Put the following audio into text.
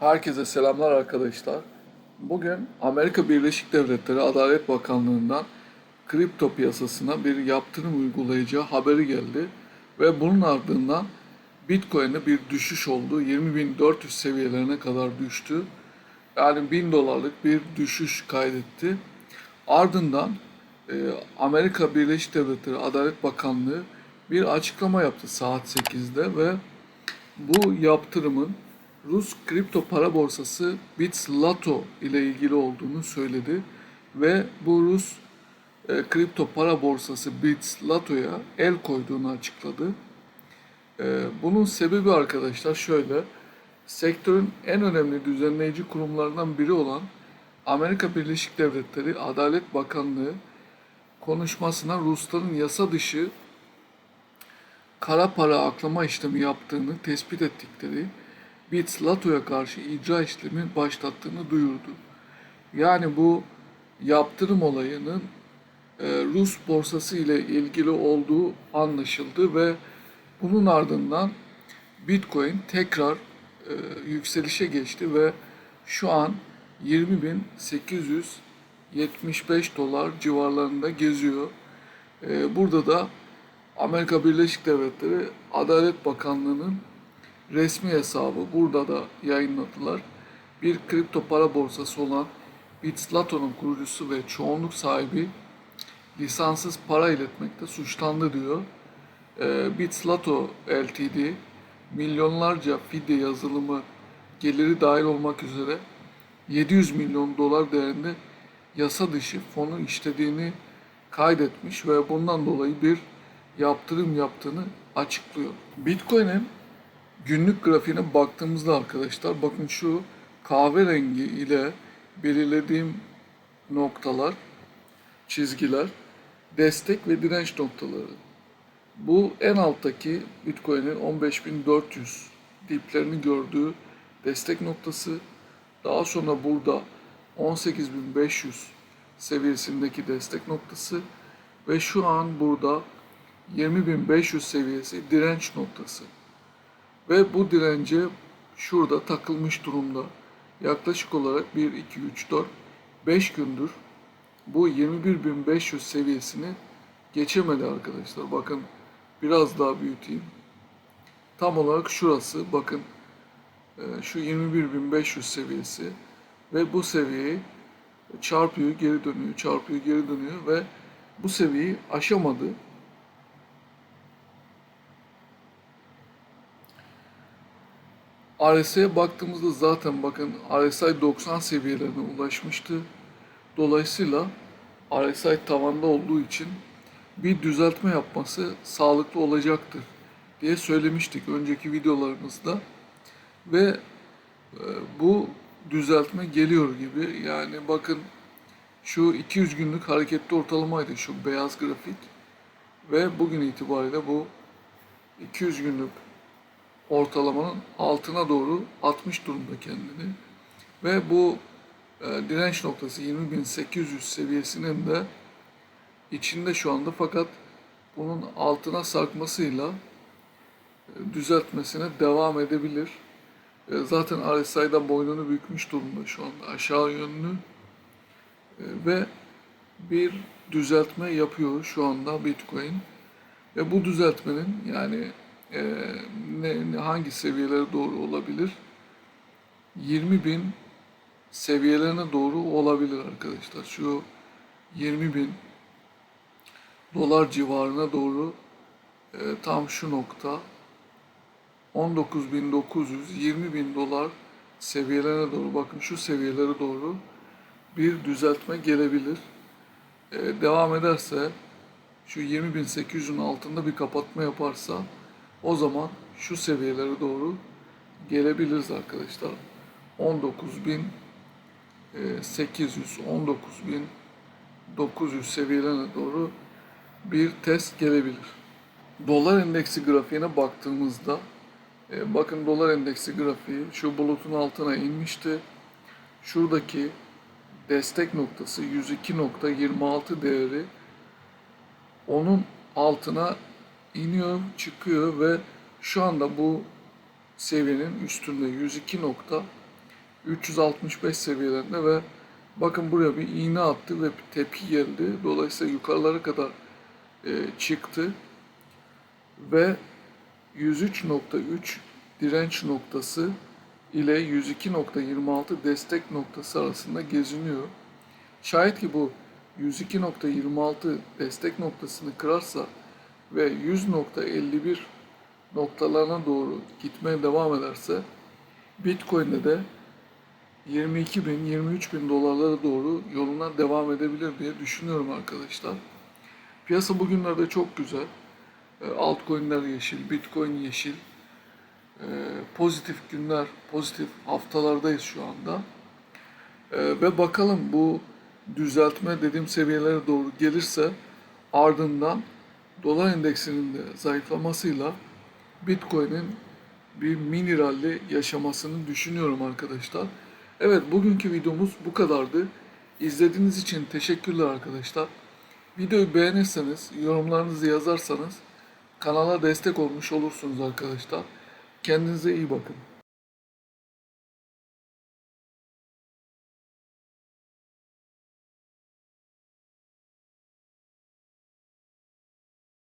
Herkese selamlar arkadaşlar. Bugün Amerika Birleşik Devletleri Adalet Bakanlığı'ndan kripto piyasasına bir yaptırım uygulayacağı haberi geldi. Ve bunun ardından Bitcoin'e bir düşüş oldu. 20.400 seviyelerine kadar düştü. Yani 1000 dolarlık bir düşüş kaydetti. Ardından e, Amerika Birleşik Devletleri Adalet Bakanlığı bir açıklama yaptı saat 8'de ve bu yaptırımın Rus kripto para borsası Bitslato ile ilgili olduğunu söyledi ve bu Rus e, kripto para borsası Bitslato'ya el koyduğunu açıkladı. E, bunun sebebi arkadaşlar şöyle. Sektörün en önemli düzenleyici kurumlarından biri olan Amerika Birleşik Devletleri Adalet Bakanlığı konuşmasına Rusların yasa dışı kara para aklama işlemi yaptığını tespit ettikleri Bits Lato'ya karşı icra işlemi başlattığını duyurdu. Yani bu yaptırım olayının e, Rus borsası ile ilgili olduğu anlaşıldı ve bunun ardından Bitcoin tekrar e, yükselişe geçti ve şu an 20.875 dolar civarlarında geziyor. E, burada da Amerika Birleşik Devletleri Adalet Bakanlığı'nın resmi hesabı burada da yayınladılar. Bir kripto para borsası olan Bitslato'nun kurucusu ve çoğunluk sahibi lisanssız para iletmekte suçlandı diyor. Ee, Bitslato Ltd milyonlarca fidye yazılımı geliri dahil olmak üzere 700 milyon dolar değerinde yasa dışı fonu işlediğini kaydetmiş ve bundan dolayı bir yaptırım yaptığını açıklıyor. Bitcoin'in günlük grafiğine baktığımızda arkadaşlar bakın şu kahverengi ile belirlediğim noktalar, çizgiler destek ve direnç noktaları. Bu en alttaki Bitcoin'in 15.400 diplerini gördüğü destek noktası. Daha sonra burada 18.500 seviyesindeki destek noktası ve şu an burada 20.500 seviyesi direnç noktası. Ve bu dirence şurada takılmış durumda. Yaklaşık olarak 1, 2, 3, 4, 5 gündür bu 21.500 seviyesini geçemedi arkadaşlar. Bakın biraz daha büyüteyim. Tam olarak şurası bakın e, şu 21.500 seviyesi ve bu seviyeyi çarpıyor geri dönüyor çarpıyor geri dönüyor ve bu seviyeyi aşamadı. RSI'ye baktığımızda zaten bakın RSI 90 seviyelerine ulaşmıştı. Dolayısıyla RSI tavanda olduğu için bir düzeltme yapması sağlıklı olacaktır diye söylemiştik önceki videolarımızda. Ve e, bu düzeltme geliyor gibi. Yani bakın şu 200 günlük hareketli ortalamaydı şu beyaz grafik. Ve bugün itibariyle bu 200 günlük ortalamanın altına doğru atmış durumda kendini. Ve bu e, direnç noktası 20.800 seviyesinin de içinde şu anda fakat bunun altına sarkmasıyla e, düzeltmesine devam edebilir. E, zaten RSI'da boynunu bükmüş durumda şu anda aşağı yönlü e, ve bir düzeltme yapıyor şu anda Bitcoin. Ve bu düzeltmenin yani e, ne, hangi seviyelere doğru olabilir? 20 bin seviyelerine doğru olabilir arkadaşlar. Şu 20 bin dolar civarına doğru e, tam şu nokta 19.900 20 bin dolar seviyelerine doğru bakın şu seviyelere doğru bir düzeltme gelebilir. E, devam ederse şu 20.800'ün altında bir kapatma yaparsa o zaman şu seviyelere doğru gelebiliriz arkadaşlar. 19.800, 19.900 seviyelerine doğru bir test gelebilir. Dolar endeksi grafiğine baktığımızda e, bakın dolar endeksi grafiği şu bulutun altına inmişti. Şuradaki destek noktası 102.26 değeri onun altına iniyor, çıkıyor ve şu anda bu seviyenin üstünde 365 seviyelerinde ve bakın buraya bir iğne attı ve bir tepki geldi. Dolayısıyla yukarılara kadar e, çıktı ve 103.3 direnç noktası ile 102.26 destek noktası arasında geziniyor. Şayet ki bu 102.26 destek noktasını kırarsa ve 100.51 noktalarına doğru gitmeye devam ederse Bitcoin'de de 22 bin, 23 bin dolarlara doğru yoluna devam edebilir diye düşünüyorum arkadaşlar. Piyasa bugünlerde çok güzel. E, Altcoin'ler yeşil, Bitcoin yeşil. E, Pozitif günler, pozitif haftalardayız şu anda. E, Ve bakalım bu düzeltme dediğim seviyelere doğru gelirse ardından dolar endeksinin de zayıflamasıyla Bitcoin'in bir mini rally yaşamasını düşünüyorum arkadaşlar. Evet bugünkü videomuz bu kadardı. İzlediğiniz için teşekkürler arkadaşlar. Videoyu beğenirseniz, yorumlarınızı yazarsanız kanala destek olmuş olursunuz arkadaşlar. Kendinize iyi bakın.